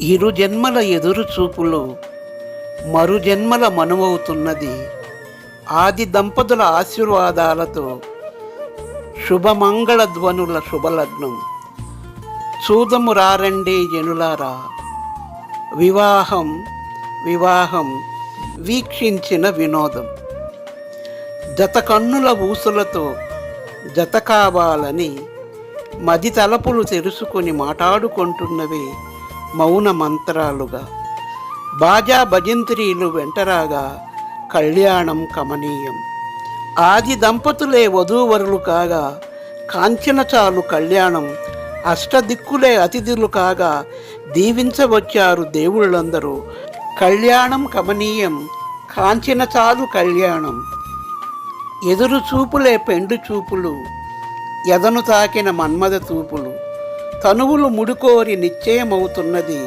ఇరు జన్మల ఎదురు చూపులు మరు జన్మల మనువవుతున్నది. ఆది దంపతుల ఆశీర్వాదాలతో శుభమంగళ ధ్వనుల శుభలగ్నం. చూదము రారండే జనులారా. వివాహం వివాహం వీక్షించిన వినోదం. జత కన్నుల ఊసులతో జత కావాలని మది తలపులు తెలుసుకొని మాట్లాడుకుంటున్నవి మౌన మంత్రాలుగా. బాజా భజంత్రీలు వెంటరాగా కళ్యాణం కమనీయం. ఆది దంపతులే వధూవరులు కాగా కాంచన చాలు కళ్యాణం అష్టదిక్కులే అతిథులు కాగా దీవించవచ్చారు దేవుళ్ళందరూ. కళ్యాణం కమనీయం కాంచిన చాలు కళ్యాణం. ఎదురు చూపులే పెండు చూపులు ఎదను తాకిన మన్మద చూపులు తనువులు ముడుకోరి నిశ్చయమవుతున్నది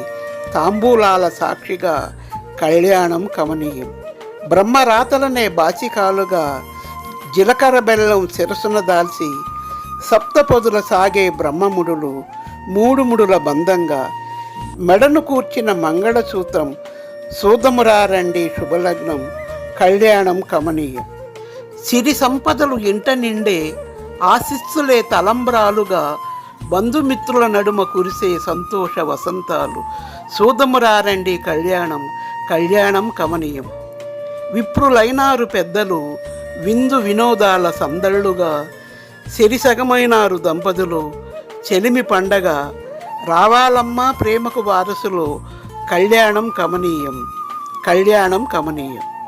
తాంబూలాల సాక్షిగా కళ్యాణం కమనీయం. బ్రహ్మరాతలనే బాసికాలుగా జీలకర్ర బెల్లం శిరసున దాల్చి సప్తపదుల సాగే బ్రహ్మముడులు మూడు ముడుల బంధంగా మెడను కూర్చిన మంగళసూత్రం సూదమురారండి శుభలగ్నం కళ్యాణం కమనీయం. సిరి సంపదలు ఇంట నిండే ఆశిస్సులే తలంబ్రాలుగా బంధుమిత్రుల నడుమ కురిసే సంతోష వసంతాలు. సూదమురారండి కళ్యాణం కళ్యాణం కమనీయం. విప్రులైనారు పెద్దలు విందు వినోదాల సందళ్ళుగా సిరిసగమైనారు దంపతులు చెలిమి పండగ రావాలమ్మా ప్రేమకు వారసులు కళ్యాణం కమనీయం కళ్యాణం కమనీయం.